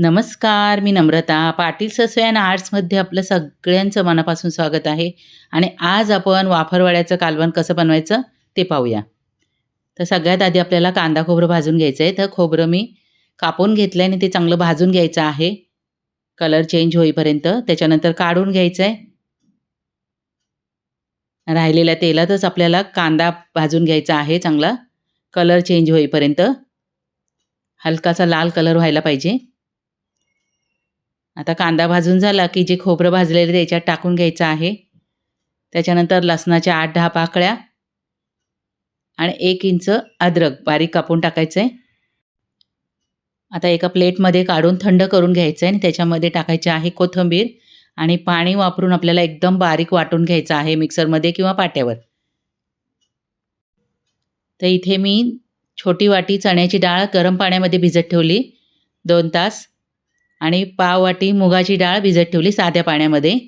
नमस्कार मी नम्रता. पाटील ससवे अँड आर्ट्समध्ये आपलं सगळ्यांचं मनापासून स्वागत आहे. आणि आज आपण वाफरवड्याचं कालवण कसं बनवायचं ते पाहूया. तर सगळ्यात आधी आपल्याला कांदा खोबरं भाजून घ्यायचं आहे. तर खोबरं मी कापून घेतलं आहे आणि ते चांगलं भाजून घ्यायचं आहे. कलर चेंज होईपर्यंत. त्याच्यानंतर काढून घ्यायचं आहे. राहिलेल्या तेलातच आपल्याला कांदा भाजून घ्यायचा आहे चांगला. कलर चेंज होईपर्यंत. हलकासा लाल कलर व्हायला पाहिजे. आता कांदा भाजून झाला की जे खोबरं भाजलेलं त्याच्यात टाकून घ्यायचं आहे. त्याच्यानंतर लसणाच्या आठ दहा पाकळ्या आणि एक इंच अद्रक बारीक कापून टाकायचं आहे आता एका प्लेटमध्ये काढून थंड करून घ्यायचं आहे आणि त्याच्यामध्ये टाकायचे आहे कोथिंबीर आणि पाणी वापरून आपल्याला एकदम बारीक वाटून घ्यायचं आहे मिक्सरमध्ये किंवा पाट्यावर. तर इथे मी छोटी वाटी चण्याची डाळ गरम पाण्यामध्ये भिजत ठेवली. दोन तास. आणि पाव वाटी मुगाची डाळ भिजत ठेवली साध्या पाण्यामध्ये.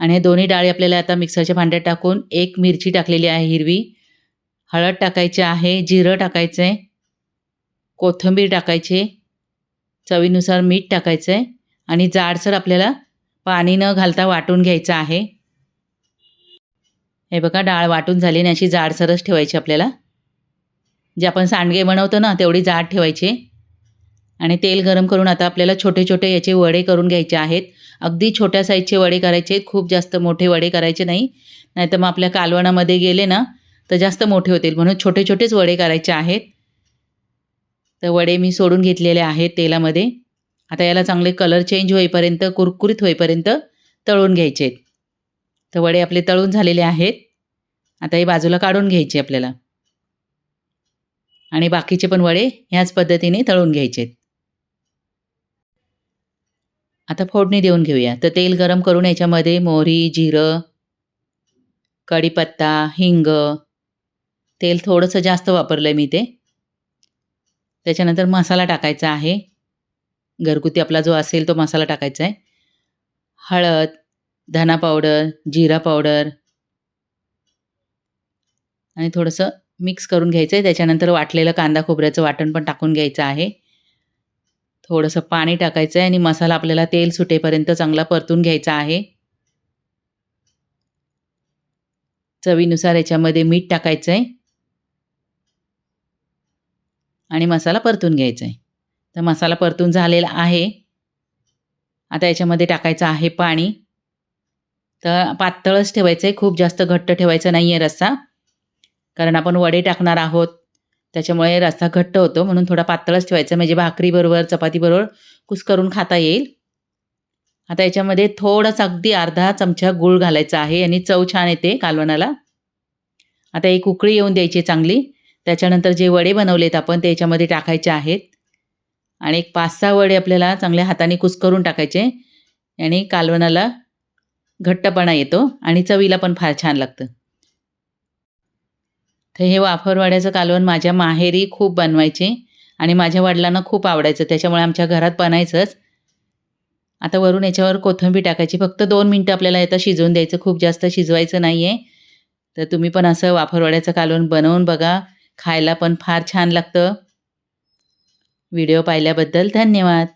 आणि हे दोन्ही डाळी आपल्याला आता मिक्सरच्या भांड्यात टाकून एक मिरची टाकलेली आहे हिरवी. हळद टाकायची आहे जिरं टाकायचं आहे कोथिंबीर टाकायची चवीनुसार मीठ टाकायचं आहे आणि जाडसर आपल्याला पाणी न घालता वाटून घ्यायचं आहे. हे बघा डाळ वाटून झाली आणि अशी जाडसरच ठेवायची आपल्याला. जे आपण सांडगे बनवतो ना तेवढी जाड ठेवायची. आणि तेल गरम करून आता आपल्याला छोटे छोटे याचे वडे करून घ्यायचे आहेत. अगदी छोट्या साईजचे वडे करायचे खूप जास्त मोठे वडे करायचे नाही. नाहीतर मग आपल्या कालवणामध्ये गेले ना तर जास्त मोठे होतील. म्हणून छोटे छोटेच वडे करायचे आहेत. तर वडे मी सोडून घेतलेले आहेत तेलामध्ये. आता याला चांगले कलर चेंज होईपर्यंत कुरकुरीत होईपर्यंत तळून घ्यायचे आहेत. तर वडे आपले तळून झालेले आहेत. आता हे बाजूला काढून घ्यायचे आपल्याला. आणि बाकीचे पण वडे ह्याच पद्धतीने तळून घ्यायचे आहेत. आता फोडणी देऊन घेऊया. तर तेल गरम करून याच्यामध्ये मोहरी जिरं कढीपत्ता हिंग तेल थोडंसं जास्त वापरलं आहे मी ते. त्याच्यानंतर मसाला टाकायचा आहे. घरगुती आपला जो असेल तो मसाला टाकायचा आहे. हळद धना पावडर जिरा पावडर आणि थोडंसं मिक्स करून घ्यायचं आहे त्याच्यानंतर वाटलेलं कांदा खोबऱ्याचं वाटण पण टाकून घ्यायचं आहे. थोडंसं पाणी टाकायचं आहे आणि मसाला आपल्याला तेल सुटेपर्यंत चांगला परतून घ्यायचा आहे. चवीनुसार याच्यामध्ये मीठ टाकायचं आहे आणि मसाला परतून घ्यायचा आहे तर मसाला परतून झालेला आहे. आता याच्यामध्ये टाकायचं आहे पाणी. तर पातळच ठेवायचं आहे खूप जास्त घट्ट ठेवायचं नाही आहे रस्सा. कारण आपण वडे टाकणार आहोत. त्याच्यामुळे रस्सा घट्ट होतो म्हणून थोडा पातळच ठेवायचा. म्हणजे भाकरीबरोबर चपातीबरोबर कुस्करून खाता येईल. आता याच्यामध्ये थोडासा अगदी अर्धा चमचा गूळ घालायचा आहे आणि चव छान येते कालवणाला. आता एक उकळी येऊन द्यायची चांगली. त्याच्यानंतर जे वडे बनवलेत आपण ते याच्यामध्ये टाकायचे आहेत. आणि एक पाच सहा वडे आपल्याला चांगल्या हाताने कुस्करून टाकायचे. आणि कालवणाला घट्टपणा येतो आणि चवीला पण फार छान लागतं. तर हे वाफरवाड्याचं कालवण माझ्या माहेरी खूप बनवायचे आणि माझ्या वडिलांना खूप आवडायचं. त्याच्यामुळे आमच्या घरात बनायचंच. आता वरून याच्यावर कोथिंबीर टाकायची. फक्त दोन मिनटं आपल्याला याचं शिजवून द्यायचं. खूप जास्त शिजवायचं नाही आहे तर तुम्ही पण असं वाफरवाड्याचं कालवण बनवून बघा. खायला पण फार छान लागतं. व्हिडिओ पाहिल्याबद्दल धन्यवाद.